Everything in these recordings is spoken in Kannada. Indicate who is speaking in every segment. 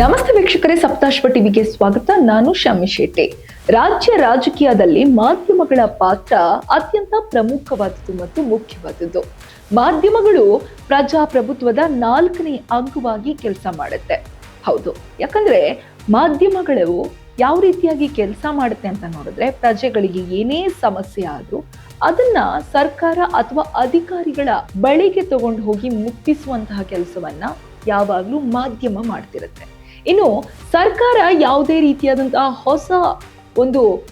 Speaker 1: ನಮಸ್ತೆ ವೀಕ್ಷಕರೇ, ಸಪ್ತಾಶ್ವ ಟಿವಿಗೆ ಸ್ವಾಗತ. ನಾನು ಶಮಿ ಶೆಟ್ಟಿ. ರಾಜ್ಯ ರಾಜಕೀಯದಲ್ಲಿ ಮಾಧ್ಯಮಗಳ ಪಾತ್ರ ಅತ್ಯಂತ ಪ್ರಮುಖವಾದದ್ದು ಮತ್ತು ಮುಖ್ಯವಾದದ್ದು. ಮಾಧ್ಯಮಗಳು ಪ್ರಜಾಪ್ರಭುತ್ವದ ನಾಲ್ಕನೇ ಅಂಗವಾಗಿ ಕೆಲಸ ಮಾಡುತ್ತೆ. ಹೌದು, ಯಾಕಂದ್ರೆ ಮಾಧ್ಯಮಗಳು ಯಾವ ರೀತಿಯಾಗಿ ಕೆಲಸ ಮಾಡುತ್ತೆ ಅಂತ ನೋಡಿದ್ರೆ ಪ್ರಜೆಗಳಿಗೆ ಏನೇ ಸಮಸ್ಯೆ ಆದ್ರೂ ಅದನ್ನ ಸರ್ಕಾರ ಅಥವಾ ಅಧಿಕಾರಿಗಳ ಬಳಿಗೆ ತಗೊಂಡು ಹೋಗಿ ಮುಟ್ಟಿಸುವಂತಹ ಕೆಲಸವನ್ನ ಯಾವಾಗಲೂ ಮಾಧ್ಯಮ ಮಾಡ್ತಿರುತ್ತೆ. ಇನ್ನು ಸರ್ಕಾರ ಯಾವುದೇ ರೀತಿಯಾದಂತಹ ಹೊಸ ಒಂದು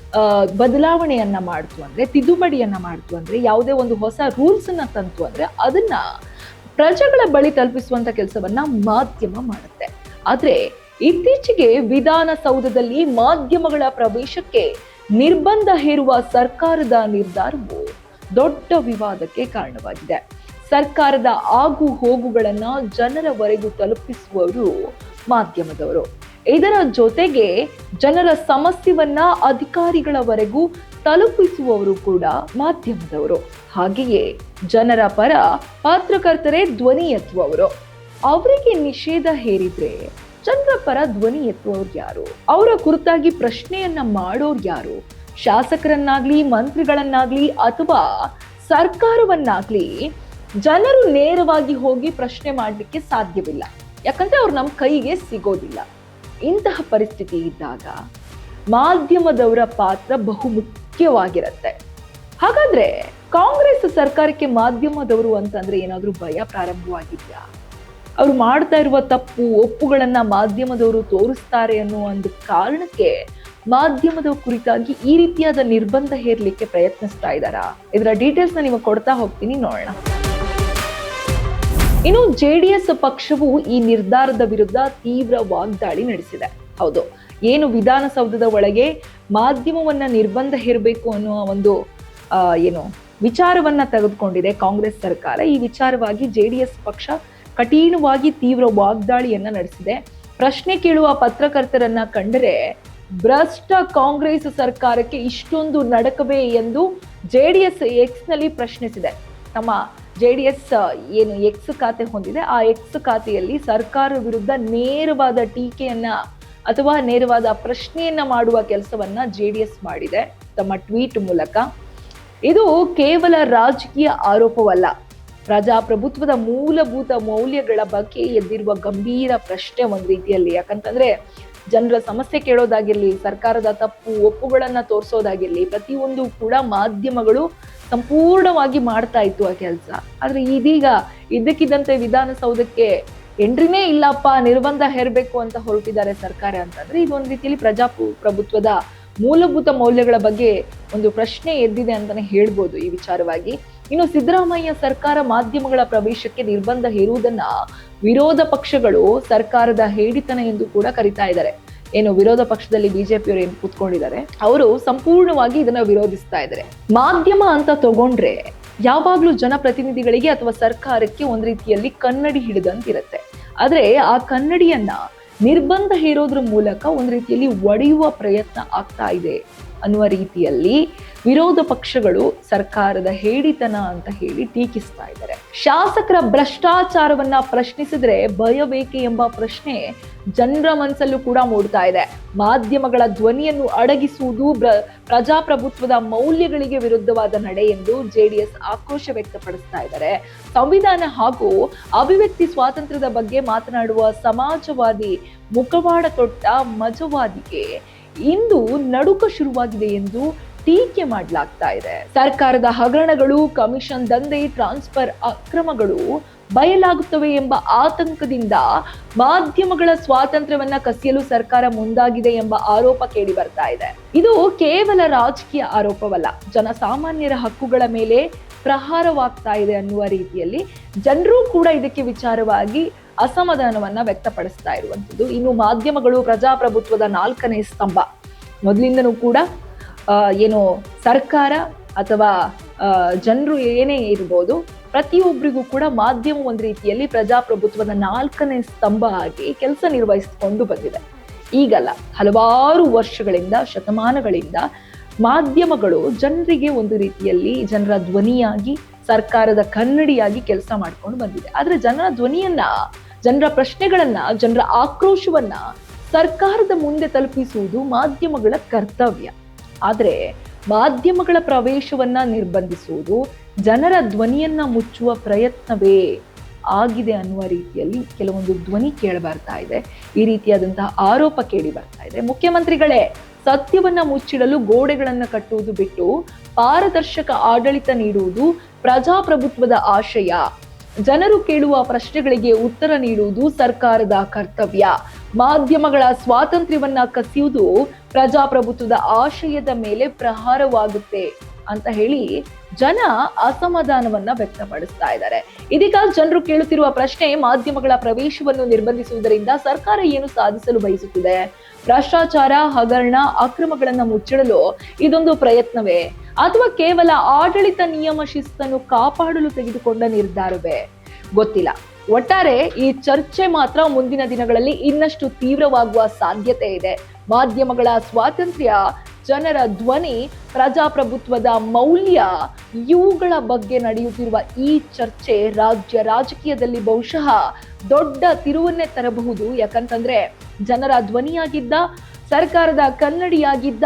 Speaker 1: ಬದಲಾವಣೆಯನ್ನು ಮಾಡ್ತು ಅಂದ್ರೆ, ತಿದ್ದುಪಡಿಯನ್ನ ಮಾಡ್ತು ಅಂದ್ರೆ, ಯಾವುದೇ ಒಂದು ಹೊಸ ರೂಲ್ಸ್ ಅನ್ನ ತಂತು ಅಂದ್ರೆ, ಅದನ್ನ ಪ್ರಜೆಗಳ ಬಳಿ ತಲುಪಿಸುವಂತ ಕೆಲಸವನ್ನ ಮಾಧ್ಯಮ ಮಾಡುತ್ತೆ. ಆದ್ರೆ ಇತ್ತೀಚೆಗೆ ವಿಧಾನಸೌಧದಲ್ಲಿ ಮಾಧ್ಯಮಗಳ ಪ್ರವೇಶಕ್ಕೆ ನಿರ್ಬಂಧ ಹೇರುವ ಸರ್ಕಾರದ ನಿರ್ಧಾರವು ದೊಡ್ಡ ವಿವಾದಕ್ಕೆ ಕಾರಣವಾಗಿದೆ. ಸರ್ಕಾರದ ಆಗು ಹೋಗುಗಳನ್ನ ಜನರವರೆಗೂ ತಲುಪಿಸುವವರು ಮಾಧ್ಯಮದವರು. ಇದರ ಜೊತೆಗೆ ಜನರ ಸಮಸ್ಯೆವನ್ನ ಅಧಿಕಾರಿಗಳವರೆಗೂ ತಲುಪಿಸುವವರು ಕೂಡ ಮಾಧ್ಯಮದವರು. ಹಾಗೆಯೇ ಜನರ ಪರ ಪತ್ರಕರ್ತರೇ ಧ್ವನಿ ಎತ್ತುವವರು. ಅವರಿಗೆ ನಿಷೇಧ ಹೇರಿದ್ರೆ ಜನರ ಪರ ಧ್ವನಿ ಎತ್ತುವವ್ರು ಯಾರು? ಅವರ ಕುರಿತಾಗಿ ಪ್ರಶ್ನೆಯನ್ನ ಮಾಡೋರು ಯಾರು? ಶಾಸಕರನ್ನಾಗ್ಲಿ, ಮಂತ್ರಿಗಳನ್ನಾಗ್ಲಿ ಅಥವಾ ಸರ್ಕಾರವನ್ನಾಗ್ಲಿ ಜನರು ನೇರವಾಗಿ ಹೋಗಿ ಪ್ರಶ್ನೆ ಮಾಡಲಿಕ್ಕೆ ಸಾಧ್ಯವಿಲ್ಲ. ಯಾಕಂದ್ರೆ ಅವ್ರು ನಮ್ಮ ಕೈಗೆ ಸಿಗೋದಿಲ್ಲ. ಇಂತಹ ಪರಿಸ್ಥಿತಿ ಇದ್ದಾಗ ಮಾಧ್ಯಮದವರ ಪಾತ್ರ ಬಹು ಮುಖ್ಯವಾಗಿರುತ್ತೆ ಹಾಗಾದ್ರೆ ಕಾಂಗ್ರೆಸ್ ಸರ್ಕಾರಕ್ಕೆ ಮಾಧ್ಯಮದವರು ಅಂತಂದ್ರೆ ಏನಾದರೂ ಭಯ ಪ್ರಾರಂಭವಾಗಿದ್ಯಾ? ಅವ್ರು ಮಾಡ್ತಾ ಇರುವ ತಪ್ಪು, ಒಪ್ಪುಗಳನ್ನ ಮಾಧ್ಯಮದವರು ತೋರಿಸ್ತಾರೆ ಅನ್ನೋ ಒಂದು ಕಾರಣಕ್ಕೆ ಮಾಧ್ಯಮದ ಕುರಿತಾಗಿ ಈ ರೀತಿಯಾದ ನಿರ್ಬಂಧ ಹೇರ್ಲಿಕ್ಕೆ ಪ್ರಯತ್ನಿಸ್ತಾ ಇದ್ದಾರಾ? ಇದರ ಡೀಟೇಲ್ಸ್ನ ನಿಮಗೆ ಕೊಡ್ತಾ ಹೋಗ್ತೀನಿ, ನೋಡೋಣ. ಇನ್ನು ಜೆಡಿಎಸ್ ಪಕ್ಷವು ಈ ನಿರ್ಧಾರದ ವಿರುದ್ಧ ತೀವ್ರ ವಾಗ್ದಾಳಿ ನಡೆಸಿದೆ. ಹೌದು, ಏನು ವಿಧಾನಸೌಧದ ಒಳಗೆ ಮಾಧ್ಯಮವನ್ನ ನಿರ್ಬಂಧ ಹೇರಬೇಕು ಅನ್ನುವ ಒಂದು ಏನು ವಿಚಾರವನ್ನ ತೆಗೆದುಕೊಂಡಿದೆ ಕಾಂಗ್ರೆಸ್ ಸರ್ಕಾರ. ಈ ವಿಚಾರವಾಗಿ ಜೆಡಿಎಸ್ ಪಕ್ಷ ಕಠಿಣವಾಗಿ ತೀವ್ರ ವಾಗ್ದಾಳಿಯನ್ನ ನಡೆಸಿದೆ. ಪ್ರಶ್ನೆ ಕೇಳುವ ಪತ್ರಕರ್ತರನ್ನ ಕಂಡರೆ ಭ್ರಷ್ಟ ಕಾಂಗ್ರೆಸ್ ಸರ್ಕಾರಕ್ಕೆ ಇಷ್ಟೊಂದು ನಡಕವೇ ಎಂದು ಜೆಡಿಎಸ್ ಎಕ್ಸ್ನಲ್ಲಿ ಪ್ರಶ್ನಿಸಿದೆ. ತಮ್ಮ ಜೆಡಿಎಸ್ ಏನು ಎಕ್ಸ್ ಖಾತೆ ಹೊಂದಿದೆ. ಆ ಎಕ್ಸ್ ಖಾತೆಯಲ್ಲಿ ಸರ್ಕಾರ ವಿರುದ್ಧ ನೇರವಾದ ಟೀಕೆಯನ್ನ ಅಥವಾ ನೇರವಾದ ಪ್ರಶ್ನೆಯನ್ನ ಮಾಡುವ ಕೆಲಸವನ್ನ ಎಸ್ ಮಾಡಿದೆ ತಮ್ಮ ಟ್ವೀಟ್ ಮೂಲಕ. ಇದು ಕೇವಲ ರಾಜಕೀಯ ಆರೋಪವಲ್ಲ. ಪ್ರಜಾಪ್ರಭುತ್ವದ ಮೂಲಭೂತ ಮೌಲ್ಯಗಳ ಬಗ್ಗೆ ಎದ್ದಿರುವ ಗಂಭೀರ ಪ್ರಶ್ನೆ ಒಂದು ರೀತಿಯಲ್ಲಿ. ಯಾಕಂತಂದ್ರೆ, ಜನರ ಸಮಸ್ಯೆ ಕೇಳೋದಾಗಿರ್ಲಿ, ಸರ್ಕಾರದ ತಪ್ಪು ಒಪ್ಪುಗಳನ್ನ ತೋರಿಸೋದಾಗಿರ್ಲಿ, ಪ್ರತಿಯೊಂದು ಕೂಡ ಮಾಧ್ಯಮಗಳು ಸಂಪೂರ್ಣವಾಗಿ ಮಾಡ್ತಾ ಇತ್ತು ಆ ಕೆಲಸ. ಆದ್ರೆ ಇದೀಗ ಇದ್ದಕ್ಕಿದ್ದಂತೆ ವಿಧಾನಸೌಧಕ್ಕೆ ಎಂಟ್ರಿನೇ ಇಲ್ಲಪ್ಪ, ನಿರ್ಬಂಧ ಹೇರಬೇಕು ಅಂತ ಹೊರಟಿದ್ದಾರೆ ಸರ್ಕಾರ ಅಂತಂದ್ರೆ ಇದು ಒಂದು ರೀತಿಯಲ್ಲಿ ಪ್ರಜಾಪ್ರಭುತ್ವದ ಪ್ರಭುತ್ವದ ಮೂಲಭೂತ ಮೌಲ್ಯಗಳ ಬಗ್ಗೆ ಒಂದು ಪ್ರಶ್ನೆ ಎದ್ದಿದೆ ಅಂತಾನೆ ಹೇಳ್ಬೋದು ಈ ವಿಚಾರವಾಗಿ. ಇನ್ನು ಸಿದ್ದರಾಮಯ್ಯ ಸರ್ಕಾರ ಮಾಧ್ಯಮಗಳ ಪ್ರವೇಶಕ್ಕೆ ನಿರ್ಬಂಧ ಹೇರುವುದನ್ನ ವಿರೋಧ ಪಕ್ಷಗಳು ಸರ್ಕಾರದ ಹೇಡಿತನ ಎಂದು ಕೂಡ ಕರಿತಾ ಇದ್ದಾರೆ. ಏನು ವಿರೋಧ ಪಕ್ಷದಲ್ಲಿ ಬಿಜೆಪಿಯವರು ಏನು ಕೂತ್ಕೊಂಡಿದ್ದಾರೆ, ಅವರು ಸಂಪೂರ್ಣವಾಗಿ ಇದನ್ನ ವಿರೋಧಿಸ್ತಾ ಇದ್ದಾರೆ. ಮಾಧ್ಯಮ ಅಂತ ತಗೊಂಡ್ರೆ ಯಾವಾಗ್ಲೂ ಜನಪ್ರತಿನಿಧಿಗಳಿಗೆ ಅಥವಾ ಸರ್ಕಾರಕ್ಕೆ ಒಂದ್ ರೀತಿಯಲ್ಲಿ ಕನ್ನಡಿ ಹಿಡಿದಂತಿರುತ್ತೆ. ಆದ್ರೆ ಆ ಕನ್ನಡಿಯನ್ನ ನಿರ್ಬಂಧ ಹೇರೋದ್ರ ಮೂಲಕ ಒಂದ್ ರೀತಿಯಲ್ಲಿ ಒಡೆಯುವ ಪ್ರಯತ್ನ ಆಗ್ತಾ ಇದೆ ಅನ್ನುವ ರೀತಿಯಲ್ಲಿ ವಿರೋಧ ಪಕ್ಷಗಳು ಸರ್ಕಾರದ ಹೇಳಿತನ ಅಂತ ಹೇಳಿ ಟೀಕಿಸ್ತಾ ಇದ್ದಾರೆ. ಶಾಸಕರ ಭ್ರಷ್ಟಾಚಾರವನ್ನ ಪ್ರಶ್ನಿಸಿದ್ರೆ ಭಯಬೇಕೆ ಎಂಬ ಪ್ರಶ್ನೆ ಜನರ ಮನಸ್ಸಲ್ಲೂ ಕೂಡ ಮೂಡ್ತಾ ಇದೆ. ಮಾಧ್ಯಮಗಳ ಧ್ವನಿಯನ್ನು ಅಡಗಿಸುವುದು ಪ್ರ, ಪ್ರಜಾಪ್ರಭುತ್ವದ ಮೌಲ್ಯಗಳಿಗೆ ವಿರುದ್ಧವಾದ ನಡೆ ಎಂದು ಜೆಡಿಎಸ್ ಆಕ್ರೋಶ ವ್ಯಕ್ತಪಡಿಸ್ತಾ ಇದ್ದಾರೆ. ಸಂವಿಧಾನ ಹಾಗೂ ಅಭಿವ್ಯಕ್ತಿ ಸ್ವಾತಂತ್ರ್ಯದ ಬಗ್ಗೆ ಮಾತನಾಡುವ ಸಮಾಜವಾದಿ ಮುಖವಾಡ ತೊಟ್ಟ ಮಜವಾದಿಗೆ ಇಂದು ನಡುಕ ಶುರುವಾಗಿದೆ ಎಂದು ಟೀಕೆ ಮಾಡಲಾಗ್ತಾ ಇದೆ. ಸರ್ಕಾರದ ಹಗರಣಗಳು, ಕಮಿಷನ್ ದಂಧೆ, ಟ್ರಾನ್ಸ್ಫರ್ ಅಕ್ರಮಗಳು ಬಯಲಾಗುತ್ತವೆ ಎಂಬ ಆತಂಕದಿಂದ ಮಾಧ್ಯಮಗಳ ಸ್ವಾತಂತ್ರ್ಯವನ್ನ ಕಸಿಯಲು ಸರ್ಕಾರ ಮುಂದಾಗಿದೆ ಎಂಬ ಆರೋಪ ಕೇಳಿ ಬರ್ತಾ ಇದೆ. ಇದು ಕೇವಲ ರಾಜಕೀಯ ಆರೋಪವಲ್ಲ, ಜನಸಾಮಾನ್ಯರ ಹಕ್ಕುಗಳ ಮೇಲೆ ಪ್ರಹಾರವಾಗ್ತಾ ಇದೆ ಅನ್ನುವ ರೀತಿಯಲ್ಲಿ ಜನರು ಕೂಡ ಇದಕ್ಕೆ ವಿಚಾರವಾಗಿ ಅಸಮಾಧಾನವನ್ನ ವ್ಯಕ್ತಪಡಿಸ್ತಾ ಇರುವಂಥದ್ದು. ಇನ್ನು ಮಾಧ್ಯಮಗಳು ಪ್ರಜಾಪ್ರಭುತ್ವದ ನಾಲ್ಕನೇ ಸ್ತಂಭ. ಮೊದಲಿಂದನೂ ಕೂಡ ಏನು ಸರ್ಕಾರ ಅಥವಾ ಜನರು ಏನೇ ಇರ್ಬೋದು ಪ್ರತಿಯೊಬ್ಬರಿಗೂ ಕೂಡ ಮಾಧ್ಯಮ ಒಂದು ರೀತಿಯಲ್ಲಿ ಪ್ರಜಾಪ್ರಭುತ್ವದ ನಾಲ್ಕನೇ ಸ್ತಂಭ ಆಗಿ ಕೆಲಸ ನಿರ್ವಹಿಸಿಕೊಂಡು ಬಂದಿದೆ. ಈಗಲ್ಲ, ಹಲವಾರು ವರ್ಷಗಳಿಂದ, ಶತಮಾನಗಳಿಂದ ಮಾಧ್ಯಮಗಳು ಜನರಿಗೆ ಒಂದು ರೀತಿಯಲ್ಲಿ ಜನರ ಧ್ವನಿಯಾಗಿ, ಸರ್ಕಾರದ ಕನ್ನಡಿಯಾಗಿ ಕೆಲಸ ಮಾಡ್ಕೊಂಡು ಬಂದಿದೆ. ಆದರೆ ಜನರ ಧ್ವನಿಯನ್ನ, ಜನರ ಪ್ರಶ್ನೆಗಳನ್ನ, ಜನರ ಆಕ್ರೋಶವನ್ನ ಸರ್ಕಾರದ ಮುಂದೆ ತಲುಪಿಸುವುದು ಮಾಧ್ಯಮಗಳ ಕರ್ತವ್ಯ. ಆದರೆ ಮಾಧ್ಯಮಗಳ ಪ್ರವೇಶವನ್ನ ನಿರ್ಬಂಧಿಸುವುದು ಜನರ ಧ್ವನಿಯನ್ನ ಮುಚ್ಚುವ ಪ್ರಯತ್ನವೇ ಆಗಿದೆ ಅನ್ನುವ ರೀತಿಯಲ್ಲಿ ಕೆಲವೊಂದು ಧ್ವನಿ ಕೇಳಬರ್ತಾ ಇದೆ. ಈ ರೀತಿಯಾದಂತಹ ಆರೋಪ ಕೇಳಿ ಬರ್ತಾ ಇದೆ. ಮುಖ್ಯಮಂತ್ರಿಗಳೇ, ಸತ್ಯವನ್ನ ಮುಚ್ಚಿಡಲು ಗೋಡೆಗಳನ್ನು ಕಟ್ಟುವುದು ಬಿಟ್ಟು ಪಾರದರ್ಶಕ ಆಡಳಿತ ನೀಡುವುದು ಪ್ರಜಾಪ್ರಭುತ್ವದ ಆಶಯ. ಜನರು ಕೇಳುವ ಪ್ರಶ್ನೆಗಳಿಗೆ ಉತ್ತರ ನೀಡುವುದು ಸರ್ಕಾರದ ಕರ್ತವ್ಯ. ಮಾಧ್ಯಮಗಳ ಸ್ವಾತಂತ್ರ್ಯವನ್ನ ಕಸಿಯುವುದು ಪ್ರಜಾಪ್ರಭುತ್ವದ ಆಶಯದ ಮೇಲೆ ಪ್ರಹಾರವಾಗುತ್ತೆ ಅಂತ ಹೇಳಿ ಜನ ಅಸಮಾಧಾನವನ್ನ ವ್ಯಕ್ತಪಡಿಸ್ತಾ ಇದ್ದಾರೆ. ಇದೀಗ ಜನರು ಕೇಳುತ್ತಿರುವ ಪ್ರಶ್ನೆ, ಮಾಧ್ಯಮಗಳ ಪ್ರವೇಶವನ್ನು ನಿರ್ಬಂಧಿಸುವುದರಿಂದ ಸರ್ಕಾರ ಏನು ಸಾಧಿಸಲು ಬಯಸುತ್ತಿದೆ? ಭ್ರಷ್ಟಾಚಾರ, ಹಗರಣ, ಅಕ್ರಮಗಳನ್ನ ಮುಚ್ಚಿಡಲು ಇದೊಂದು ಪ್ರಯತ್ನವೇ? ಅಥವಾ ಕೇವಲ ಆಡಳಿತ ನಿಯಮ ಶಿಸ್ತನ್ನು ಕಾಪಾಡಲು ತೆಗೆದುಕೊಂಡ ನಿರ್ಧಾರವೇ? ಗೊತ್ತಿಲ್ಲ. ಒಟ್ಟಾರೆ ಈ ಚರ್ಚೆ ಮಾತ್ರ ಮುಂದಿನ ದಿನಗಳಲ್ಲಿ ಇನ್ನಷ್ಟು ತೀವ್ರವಾಗುವ ಸಾಧ್ಯತೆ ಇದೆ. ಮಾಧ್ಯಮಗಳ ಸ್ವಾತಂತ್ರ್ಯ, ಜನರ ಧ್ವನಿ, ಪ್ರಜಾಪ್ರಭುತ್ವದ ಮೌಲ್ಯ, ಇವುಗಳ ಬಗ್ಗೆ ನಡೆಯುತ್ತಿರುವ ಈ ಚರ್ಚೆ ರಾಜ್ಯ ರಾಜಕೀಯದಲ್ಲಿ ಬಹುಶಃ ದೊಡ್ಡ ತಿರುವನ್ನೇ ತರಬಹುದು. ಯಾಕಂತಂದ್ರೆ ಜನರ ಧ್ವನಿಯಾಗಿದ್ದ, ಸರ್ಕಾರದ ಕನ್ನಡಿಯಾಗಿದ್ದ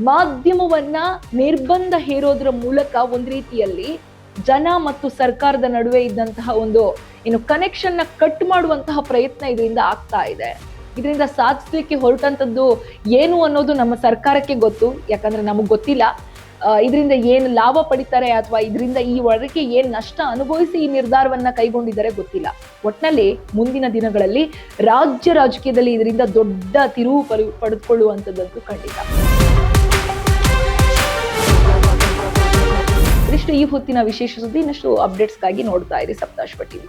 Speaker 1: ಮಾಧ್ಯಮವನ್ನ ನಿರ್ಬಂಧ ಹೇರೋದ್ರ ಮೂಲಕ ಒಂದು ರೀತಿಯಲ್ಲಿ ಜನ ಮತ್ತು ಸರ್ಕಾರದ ನಡುವೆ ಇದ್ದಂತಹ ಒಂದು, ಏನು ಕನೆಕ್ಷನ್ನ ಕಟ್ ಮಾಡುವಂತಹ ಪ್ರಯತ್ನ ಇದರಿಂದ ಆಗ್ತಾ ಇದೆ. ಇದರಿಂದ ಸಾಧಿಸ್ಲಿಕ್ಕೆ ಹೊರಟಂತದ್ದು ಏನು ಅನ್ನೋದು ನಮ್ಮ ಸರ್ಕಾರಕ್ಕೆ ಗೊತ್ತು, ಯಾಕಂದ್ರೆ ನಮಗೆ ಗೊತ್ತಿಲ್ಲ. ಇದರಿಂದ ಏನು ಲಾಭ ಪಡಿತಾರೆ ಅಥವಾ ಇದರಿಂದ ಈ ಒಳಗೆ ಏನ್ ನಷ್ಟ ಅನುಭವಿಸಿ ಈ ನಿರ್ಧಾರವನ್ನ ಕೈಗೊಂಡಿದ್ದಾರೆ ಗೊತ್ತಿಲ್ಲ. ಒಟ್ನಲ್ಲಿ ಮುಂದಿನ ದಿನಗಳಲ್ಲಿ ರಾಜ್ಯ ರಾಜಕೀಯದಲ್ಲಿ ಇದರಿಂದ ದೊಡ್ಡ ತಿರುವು ಪಡೆದುಕೊಳ್ಳುವಂತದ್ದು ಖಂಡಿತ. ಇದಿಷ್ಟು ಈ ಹೊತ್ತಿನ ವಿಶೇಷ ಸುದ್ದಿ ಇನ್ನಷ್ಟು ಅಪ್ಡೇಟ್ಸ್ಗಾಗಿ ನೋಡ್ತಾ ಇರಿ ಸಪ್ತಾಶ್ ಟಿವಿ